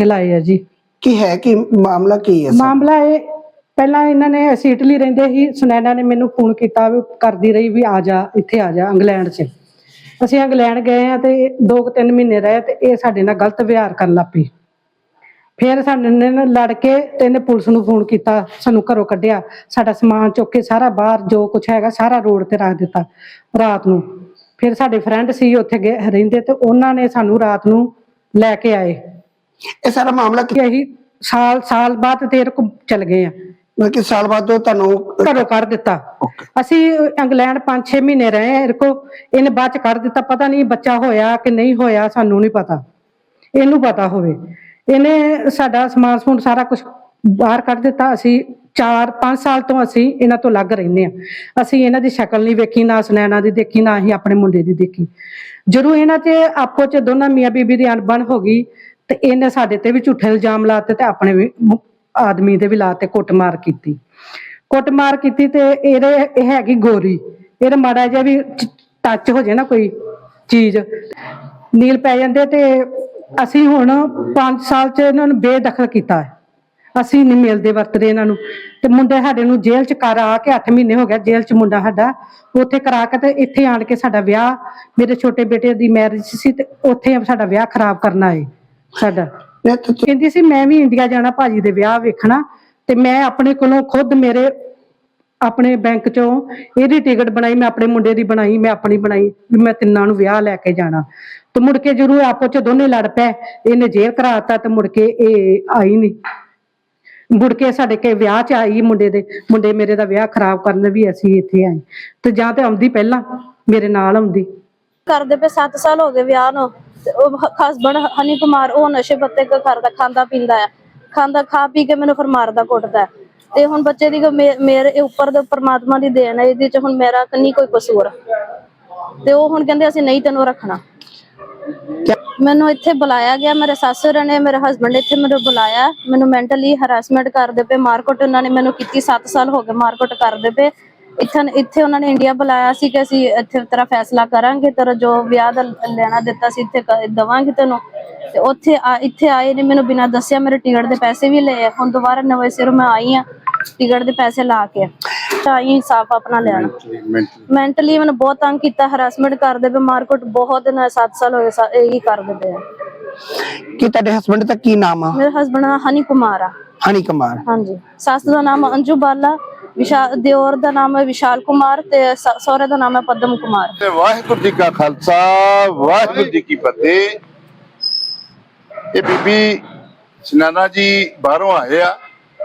ਹਿਲਾਏ ਆ ਜੀ। ਕੀ ਹੈ? ਕਿ ਮਾਮਲਾ ਕੀ ਹੈ ਸਰ? ਮਾਮਲਾ ਇਹ ਪਹਿਲਾਂ ਇਹਨਾਂ ਨੇ ਅਸੀਂ ਇਟਲੀ ਰਹਿੰਦੇ ਸੀ ਸੁਨੈਨਾ ਨੇ ਮੈਨੂੰ ਫੋਨ ਕੀਤਾ ਵੀ ਕਰਦੀ ਰਹੀ ਵੀ ਆ ਜਾ ਇੱਥੇ ਆ ਜਾ ਇੰਗਲੈਂਡ 'ਚ। ਅਸੀਂ ਇੰਗਲੈਂਡ ਗਏ ਆ ਤੇ ਦੋ ਕੁ ਤਿੰਨ ਮਹੀਨੇ ਰਹੇ ਤੇ ਇਹ ਸਾਡੇ ਨਾਲ ਗਲਤ ਵਿਹਾਰ ਕਰਨ ਲੱਗ ਪਈ। ਫਿਰ ਸਾਡੇ ਨੇ ਲੜ ਕੇ ਤੇ ਇਹਨੇ ਪੁਲਿਸ ਨੂੰ ਫੋਨ ਕੀਤਾ ਸਾਨੂੰ ਘਰੋਂ ਕੱਢਿਆ। ਸਾਡਾ ਸਮਾਨ ਚੁੱਕ ਕੇ ਸਾਰਾ ਬਾਹਰ ਜੋ ਕੁਝ ਹੈਗਾ ਸਾਰਾ ਰੋਡ ਤੇ ਰੱਖ ਦਿੱਤਾ ਰਾਤ ਨੂੰ। ਫਿਰ ਸਾਡੇ ਫਰੈਂਡ ਸੀ ਉੱਥੇ ਗਏ- ਰਹਿੰਦੇ ਤੇ ਉਹਨਾਂ ਨੇ ਸਾਨੂੰ ਰਾਤ ਨੂੰ ਲੈ ਕੇ ਆਏ। ਇਹ ਸਾਰਾ ਮਾਮਲਾ ਕਿ ਅਸੀਂ ਸਾਲ ਸਾਲ ਬਾਅਦ ਤੇਰੇ ਕੋ ਚਲ ਗਏ ਆ। ਮਤਲਬ ਕਿ ਸਾਲ ਬਾਅਦ ਤੋਂ ਤੁਹਾਨੂੰ ਘਰੋਂ ਕੱਢ ਦਿੱਤਾ. ਅਸੀਂ ਇੰਗਲੈਂਡ 5-6 ਮਹੀਨੇ ਰਹੇ ਇਹਦੇ ਕੋ ਇਹਨੇ ਬਾਅਦ ਚ ਕੱਢ ਦਿੱਤਾ। ਪਤਾ ਨਹੀਂ ਬੱਚਾ ਹੋਇਆ ਕਿ ਨਹੀਂ ਹੋਇਆ ਸਾਨੂੰ ਨਹੀਂ ਪਤਾ। ਇਹਨੂੰ ਪਤਾ ਹੋਵੇ। ਇਹਨੇ ਸਾਡਾ ਸਮਾਨ ਸਮੂਨ ਸਾਰਾ ਕੁਝ ਬਾਹਰ ਕੱਢ ਦਿੱਤਾ। ਅਸੀਂ 4-5 ਸਾਲ ਤੋਂ ਅਸੀਂ ਇਹਨਾਂ ਤੋਂ ਲੱਗ ਰਹਿੰਦੇ ਆ ਅਸੀਂ ਇਹਨਾਂ ਦੀ ਸ਼ਕਲ ਨਹੀਂ ਵੇਖੀ ਨਾ ਸੁਨੈਣਾ ਦੀ ਦੇਖੀ ਨਾ ਹੀ ਆਪਣੇ ਮੁੰਡੇ ਦੀ ਦੇਖੀ। ਜਦੋਂ ਇਹਨਾਂ ਤੇ ਆਪੋ ਚ ਦੋਨਾਂ ਮੀਆਂ ਬੀਬੀ ਦੀ ਅਣਬਣ ਹੋ ਗਈ ਤੇ ਇਹਨੇ ਸਾਡੇ ਤੇ ਵੀ ਝੂਠੇ ਇਲਜ਼ਾਮ ਲਾਤੇ ਤੇ ਆਪਣੇ ਵੀ ਮੁ- ਆਦਮੀ ਦੇ ਵੀ ਲਾਤੇ ਕੁੱਟਮਾਰ ਕੀਤੀ। ਕੁੱਟਮਾਰ ਕੀਤੀ ਤੇ ਇਹਦੇ, ਇਹ ਹੈਗੀ ਗੋਰੀ। ਇਹਦਾ ਮਾੜਾ ਜਿਹਾ ਵੀ ਟੱਚ ਹੋ ਜੇ ਨਾ ਕੋਈ ਚੀਜ਼। ਨੀਲ ਪੈ ਜਾਂਦੇ ਤੇ ਅਸੀਂ ਹੁਣ 5 ਸਾਲ ਚ ਇਹਨਾਂ ਨੂੰ ਬੇਦਖਲ ਕੀਤਾ ਹੈ। ਅਸੀਂ ਨਹੀਂ ਮਿਲਦੇ, ਵਰਤਦੇ ਇਹਨਾਂ ਨੂੰ। ਤੇ ਮੁੰਡੇ ਸਾਡੇ ਨੂੰ ਜੇਲ੍ਹ ਚ ਕਰ ਆ ਕੇ 8 ਮਹੀਨੇ ਹੋ ਗਿਆ ਜੇਲ੍ਹ ਚ ਮੁੰਡਾ ਸਾਡਾ, ਉੱਥੇ ਕਰਾ ਕੇ ਤੇ ਇੱਥੇ ਆਣ ਕੇ ਸਾਡਾ ਵਿਆਹ, ਮੇਰੇ ਛੋਟੇ ਬੇਟੇ ਦੀ ਮੈਰਿਜ ਸੀ ਤੇ ਉੱਥੇ ਸਾਡਾ ਵਿਆਹ ਖਰਾਬ ਕਰਨਾ ਏ। ਸਾਡਾ। ਨਹੀਂ ਤਾਂ ਤੁ- ਕਹਿੰਦੀ ਸੀ ਮੈਂ ਵੀ ਇੰਡੀਆ ਜਾਣਾ ਭਾਜੀ ਦੇ ਵਿਆਹ ਵੇਖਣਾ। ਤੇ ਮੈਂ ਆਪਣੇ ਕੋਲੋਂ ਖੁਦ ਮੇਰੇ ਆਪਣੇ ਬੈਂਕ ਚੋਂ ਇਹਦੀ ਟਿਕਟ ਬਣਾਈ ਮੈਂ ਆਪਣੇ ਮੁੰਡੇ ਦੀ ਬਣਾਈ ਮੈਂ ਆਪਣੀ ਬਣਾਈ ਵੀ ਮੈਂ ਤਿੰਨਾਂ ਨੂੰ ਵਿਆਹ ਲੈ ਕੇ ਜਾਣਾ। ਤੇ ਮੁੜ ਕੇ ਜਰੂਰ ਆਪੋ ਚ ਦੋਨੇ ਲੜ ਪਏ ਇਹਨੇ ਜੇਲ੍ਹ ਕਰਾਤਾ ਤੇ ਮੁੜ ਕੇ ਇਹ ਆਈ ਨਹੀਂ ਮੁੜ ਕੇ ਸਾਡੇ ਕੇ ਵਿਆਹ ਚ ਆਈ ਮੁੰਡੇ ਦੇ ਮੁੰਡੇ ਮੇਰੇ ਦਾ ਵਿਆਹ ਖਰਾਬ ਕਰਨ ਵੀ ਅਸੀਂ ਇੱਥੇ ਆਏ। ਤੇ ਜਾਂ ਤੇ ਆਉਂਦੀ ਪਹਿਲਾਂ ਮੇਰੇ ਨਾਲ ਆਉਂਦੀ। ਕਰਦੇ ਪਏ 7 ਸਾਲ ਹੋ ਗਏ ਵਿਆਹ ਨੂੰ। ਹਸਬੰਡ ਹਨੀ ਕੁਮਾਰ, ਉਹ ਨਸ਼ੇ ਪੱਤੇ ਕਰਦਾ ਖਾਂਦਾ ਪੀਂਦਾ ਹੈ ਖਾਂਦਾ ਖਾ ਪੀ ਕੇ ਮੈਨੂੰ ਫਿਰ ਮਾਰਦਾ ਕੁੱਟਦਾ। ਹੈ। ਤੇ ਹੁਣ ਬੱਚੇ ਦੀ ਮੇਰੇ ਉੱਪਰ ਦੇ ਪਰਮਾਤਮਾ ਦੀ ਦੇਣ ਹੈ ਇਹਦੇ ਚ ਹੁਣ ਮੇਰਾ ਨਹੀਂ ਕੋਈ ਕਸੂਰ। ਤੇ ਉਹ ਹੁਣ ਕਹਿੰਦੇ ਅਸੀਂ ਨਹੀਂ ਤੈਨੂੰ ਰੱਖਣਾ। ਮੈਨੂੰ ਇੱਥੇ ਬੁਲਾਇਆ ਗਿਆ, ਮੇਰੇ ਸੱਸੁਰ ਨੇ, ਮੇਰੇ ਹਸਬੰਡ ਇੱਥੇ ਮੈਨੂੰ ਬੁਲਾਇਆ। ਮੈਨੂੰ ਮੈਂਟਲੀ ਹਰਾਸਮੈਂਟ ਕਰਦੇ ਪਏ ਮਾਰਕਟ ਉਹਨਾਂ ਨੇ ਮੈਨੂੰ ਕੀਤੀ 7 ਸਾਲ ਹੋ ਗਏ ਮਾਰਕਟ ਕਰਦੇ ਪਏ। ਇੱਥੇ ਇੱਥੇ ਉਹਨਾਂ ਨੇ ਇੰਡੀਆ ਬੁਲਾਇਆ ਸੀ ਕਿ ਅਸੀਂ ਇੱਥੇ ਤੇਰਾ ਫੈਸਲਾ ਕਰਾਂਗੇ ਤੇਰਾ ਜੋ ਵਿਆਹ ਦਾ ਲੈਣਾ ਦਿੱਤਾ ਸੀ ਇੱਥੇ ਦਵਾਂਗੇ ਤੈਨੂੰ। ਤੇ ਉੱਥੇ ਇੱਥੇ ਆਏ ਨੇ ਮੈਨੂੰ ਬਿਨਾਂ ਦੱਸਿਆ ਮੇਰੇ ਟਿਕਟ ਦੇ ਪੈਸੇ ਵੀ ਲਏ। ਹੁਣ ਦੁਬਾਰਾ ਨਵੇਂ ਸਿਰ ਮੈਂ ਆਈ ਆ ਟਿਕਟ ਦੇ ਪੈਸੇ ਲਾ ਕੇ। ਤਾਂ ਆਈ ਇਨਸਾਫ ਆਪਣਾ ਲੈਣਾ। ਮੈਂਟਲੀ ਮੈਨੂੰ ਬਹੁਤ ਤੰਗ ਕੀਤਾ ਹਰਾਸਮੈਂਟ ਕਰਦੇ ਪਏ। ਮਾਰਕਟ ਬਹੁਤ ਨਾ 7 ਸਾਲ ਹੋਏ ਸਾ- ਇਹੀ ਕਰਦੇ ਪਏ। ਕੀ ਤੁਹਾਡੇ ਹਸਬੰਡ ਦਾ ਕੀ ਨਾਮ ਆ? ਮੇਰੇ ਹਸਬੰਡ ਦਾ ਹਨੀ ਕੁਮਾਰ ਆ। ਹਨੀ ਕੁਮਾਰ ਹਾਂਜੀ। ਸੱਸ ਦਾ ਨਾਮ ਅੰਜੂ ਬਾਲਾ ਵਿਸ਼ਾਲ ਦਿਓਰ ਦਾ ਨਾਮ ਹੈ ਵਿਸ਼ਾਲ ਕੁਮਾਰ ਤੇ ਸ- ਸਹੁਰੇ ਦਾ ਨਾਮ ਹੈ ਪਦਮ ਕੁਮਾਰ। ਤੇ ਵਾਹਿਗੁਰੂ ਜੀ ਕਾ ਖਾਲਸਾ, ਵਾਹਿਗੁਰੂ ਜੀ ਕੀ ਫਤਿਹ। ਇਹ ਬੀਬੀ ਸੁਨੈਨਾ ਜੀ ਬਾਹਰੋਂ ਆਏ ਆ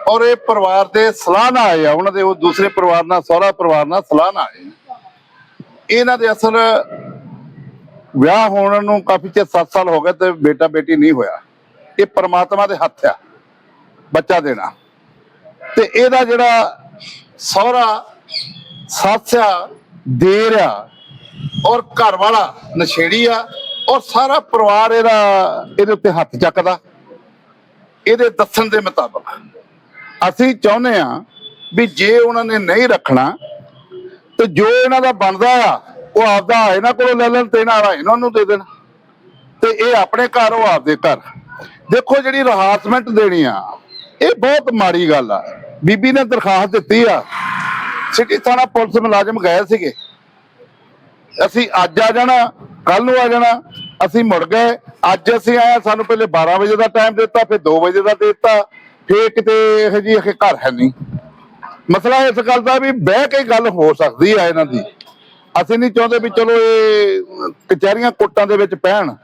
ਔਰ ਇਹ ਪਰਿਵਾਰ ਦੇ ਸਲਾਹ ਨਾਲ ਆਏ ਆ। ਉਹਨਾਂ ਦੇ ਉਹ ਦੂਸਰੇ ਪਰਿਵਾਰ ਨਾਲ, ਸਹੁਰਾ ਪਰਿਵਾਰ ਨਾਲ ਸਲਾਹ ਨਾਲ ਆਏ ਇਹਨਾਂ ਦੇ ਅਸਲ ਵਿਆਹ ਹੋਣ ਨੂੰ ਕਾਫੀ ਚਿਰ 7 ਸਾਲ ਹੋ ਗਏ ਤੇ ਬੇਟਾ ਬੇਟੀ ਨਹੀਂ ਹੋਇਆ। ਇਹ ਪਰਮਾਤਮਾ ਦੇ ਹੱਥ ਆ, ਬੱਚਾ ਦੇਣਾ। ਤੇ ਇਹਦਾ ਜਿਹੜਾ ਸਹੁਰਾ ਸੱਸ ਆ ਦੇਰ ਆ ਔਰ ਘਰ ਵਾਲਾ ਨਸ਼ੇੜੀ ਆ ਔਰ ਸਾਰਾ ਪਰਿਵਾਰ ਇਹਦਾ, ਇਹਦੇ ਉੱਤੇ ਹੱਥ ਚੱਕਦਾ। ਇਹਦੇ ਦੱਸਣ ਦੇ ਮੁਤਾਬਕ ਅਸੀਂ ਚਾਹੁੰਦੇ ਆ ਵੀ ਜੇ ਉਹਨਾਂ ਨੇ ਨਹੀਂ ਰੱਖਣਾ, ਤੇ ਜੋ ਇਹਨਾਂ ਦਾ ਬਣਦਾ ਆ, ਉਹ ਆਪਦਾ ਇਹਨਾਂ ਕੋਲੋਂ ਲੈ ਲੈਣ ਤੇ ਇਹਨਾਂ ਵਾਲਾ ਇਹਨਾਂ ਨੂੰ ਦੇ ਦੇਣ। ਤੇ ਇਹ ਆਪਣੇ ਘਰ, ਉਹ ਆਪਦੇ ਘਰ। ਦੇਖੋ ਜਿਹੜੀ ਰਹਾਸਮੈਂਟ ਦੇਣੀ ਆ, ਇਹ ਬਹੁਤ ਮਾੜੀ ਗੱਲ ਆ। ਬੀਬੀ ਨੇ ਦਰਖਾਸਤ ਦਿੱਤੀ ਆ। ਸਿਟੀ ਥਾਣਾ ਪੁਲਿਸ ਮੁਲਾਜ਼ਮ ਗਏ ਸੀਗੇ। ਅਸੀਂ ਅੱਜ ਆ ਜਾਣਾ ਕੱਲ ਨੂੰ ਆ ਜਾਣਾ, ਅਸੀਂ ਮੁੜ ਗਏ। ਅੱਜ ਅਸੀਂ ਆਏ ਸਾਨੂੰ ਪਹਿਲੇ 12 ਵਜੇ ਦਾ ਟਾਈਮ ਦਿੱਤਾ, ਫਿਰ 2 ਵਜੇ ਦਾ ਦੇ ਦਿੱਤਾ, ਫਿਰ ਕਿਤੇ ਇਹ ਜੀ ਇਹ ਘਰ ਹੈ ਨਹੀਂ। ਮਸਲਾ ਇਸ ਗੱਲ ਦਾ ਵੀ ਬਹਿ ਕੇ ਗੱਲ ਹੋ ਸਕਦੀ ਆ ਇਹਨਾਂ ਦੀ। ਅਸੀਂ ਨਹੀਂ ਚਾਹੁੰਦੇ ਵੀ ਚਲੋ ਇਹ ਕਚਹਿਰੀਆਂ, ਕੋਟਾਂ ਦੇ ਵਿੱਚ ਪੈਣ।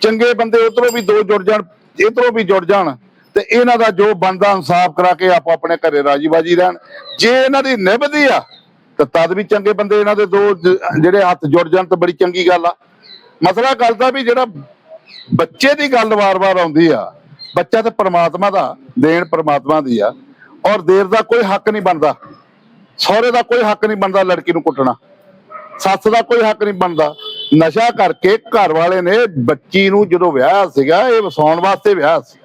ਚੰਗੇ ਬੰਦੇ ਉਧਰੋਂ ਵੀ ਦੋ ਜੁੜ ਜਾਣ, ਇਧਰੋਂ ਵੀ ਜੁੜ ਜਾਣ। ਤੇ ਇਹਨਾਂ ਦਾ ਜੋ ਬਣਦਾ ਇਨਸਾਫ ਕਰਾ ਕੇ ਆਪੋ ਆਪਣੇ ਘਰੇ ਰਾਜੀ ਬਾਜੀ ਰਹਿਣ। ਜੇ ਇਹਨਾਂ ਦੀ ਨਿਭਦੀ ਆ, ਤਾਂ ਤਦ ਵੀ ਚੰਗੇ ਬੰਦੇ ਇਹਨਾਂ ਦੇ ਦੋ ਜਿਹੜੇ ਹੱਥ ਜੁੜ ਜਾਣ ਤਾਂ ਬੜੀ ਚੰਗੀ ਗੱਲ ਆ। ਮਸਲਾ ਗੱਲ ਦਾ ਵੀ ਜਿਹੜਾ ਬੱਚੇ ਦੀ ਗੱਲ ਵਾਰ-ਵਾਰ ਆਉਂਦੀ ਆ, ਬੱਚਾ ਤੇ ਪ੍ਰਮਾਤਮਾ ਦਾ, ਦੇਣ ਪ੍ਰਮਾਤਮਾ ਦੀ ਆ। ਔਰ ਦੇਰ ਦਾ ਕੋਈ ਹੱਕ ਨਹੀਂ ਬਣਦਾ। ਸਹੁਰੇ ਦਾ ਕੋਈ ਹੱਕ ਨਹੀਂ ਬਣਦਾ ਲੜਕੀ ਨੂੰ ਕੁੱਟਣਾ। ਸੱਸ ਦਾ ਕੋਈ ਹੱਕ ਨਹੀਂ ਬਣਦਾ। ਨਸ਼ਾ ਕਰਕੇ ਘਰ ਵਾਲੇ ਨੇ ਬੱਚੀ ਨੂੰ ਜਦੋਂ ਵਿਆਹ ਸੀਗਾ, ਇਹ ਵਸਾਉਣ ਵਾਸਤੇ ਵਿਆਹ ਸੀ।